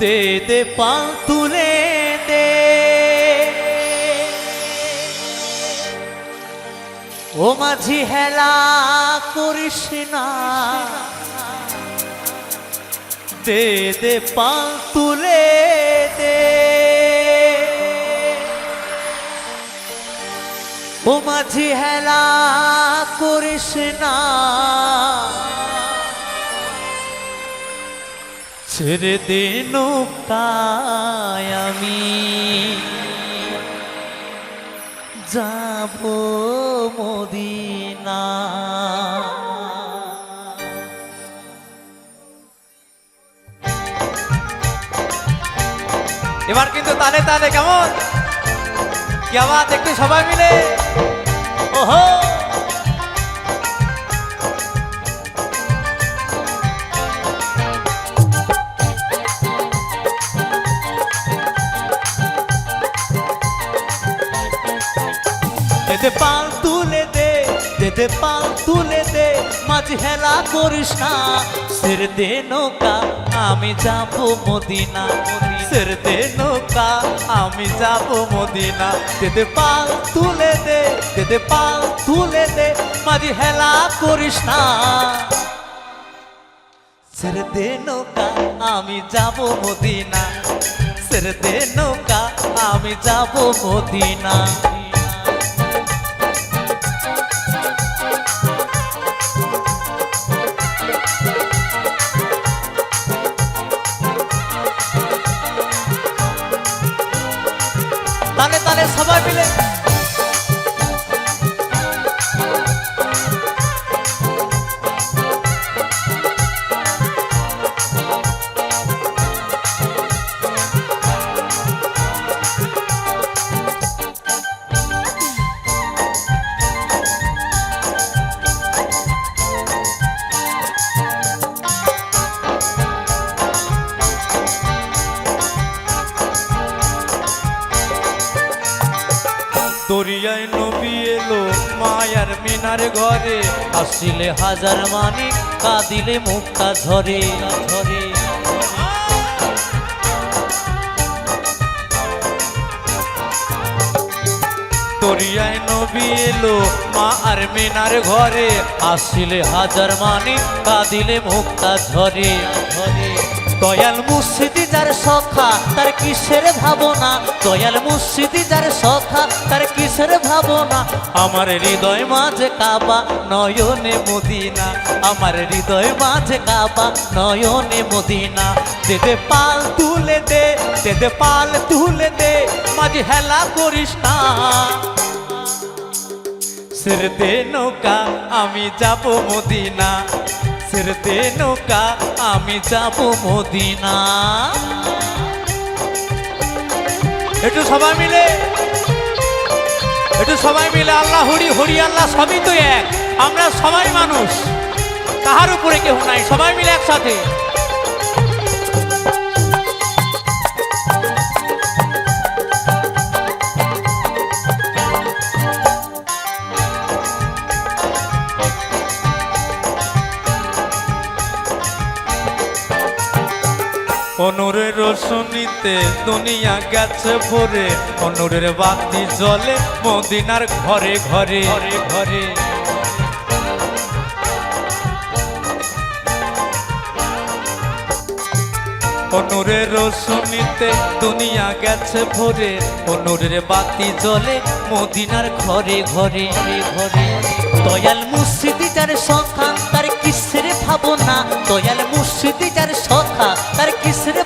দে দে পাল তুলে দে। ও মাঝি হেলা করিস না। দে দে পাল তুলে দে। ও মাঝি হেলা করিস না। ছেড়ে দে নৌকায় আমি যাব মদিনা। এবার কিন্তু তালে তালে কেমন? কি আবার একটু সবাই মিলে। ওহো! দেদে পাল তুলে দে দেদে পাল তুলে দে মাঝ হেলা করিস না। সের দে নৌকা, আমি যাব মদিনা। সের দে নৌকা, আমি যাব মদিনা। দেদে পাল তুলে দে দেদে পাল তুলে দে মাঝ হেলা করিস না। সের দে নৌকা, আমি যাব মদিনা। সের দে নৌকা, আমি যাব মদিনা। দরিয়ায় নবী এলো মায়ার মিনার ঘরে। আসিলে হাজার মানি কাঁদিলে মুক্তা ঝরে। ঝরে দরিয়ায় নবী এলো মা আর মিনার ঘরে। আসিলে হাজার মানি কাঁদিলে মুক্তা ঝরে ঝরে। দয়াল মুর্শিদি যার সখা, তার কিসের ভাবনা? দয়াল মুর্শিদি যার সখা, তার কিসের ভাবনা? আমার হৃদয় মাঝে কাবা, নয়নে মদিনা। আমার হৃদয় মাঝে কাবা, নয়নে মদিনা। দেদে পাল তুলে দে দেদে পাল তুলে দে, মাঝে হেলা করিস না। সির দে নৌকা, আমি যাব মদিনা। দে নৌকা আমি যাব মদিনা। একটু সবাই মিলে, একটু সবাই মিলে আল্লাহ হরি হরি আল্লাহ সবই তো এক। আমরা সবাই মানুষ তাহার উপরে কেউ নাই, সবাই মিলে একসাথে। অনুরের রসুনিতে দুনিয়া গেছে ভরে। অনুরের বাতি জলে মদিনার ঘরে ঘরে। ঘরে ঘরে। অনুরের রোশনীতে দুনিয়া গেছে ভরে। অনুরের বাতি জলে মদিনার ঘরে ঘরে ঘরে। দয়াল মুর্শিদি যার সখা, তার কিসের ভাবনা? দয়াল মুর্শিদি যার সখা, তার কিসের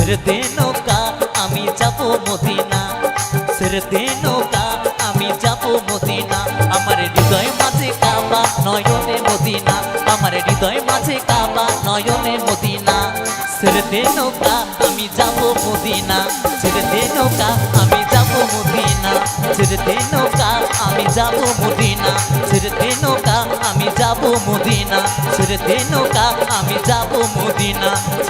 সিরতে নৌকা আমি যাব মদিনা সিরতে নৌকা আমি যাব মদিনা আমার হৃদয় মাঝে কাবা নয়নে মদিনা আমার হৃদয় মাঝে কাবা নয়নে মদিনা সিরতে নৌকা আমি যাব মদিনা সিরতে নৌকা আমি যাব মদিনা সিরতে নৌকা আমি যাব মদিনা সিরতে নৌকা আমি যাব মদিনা সিরতে নৌকা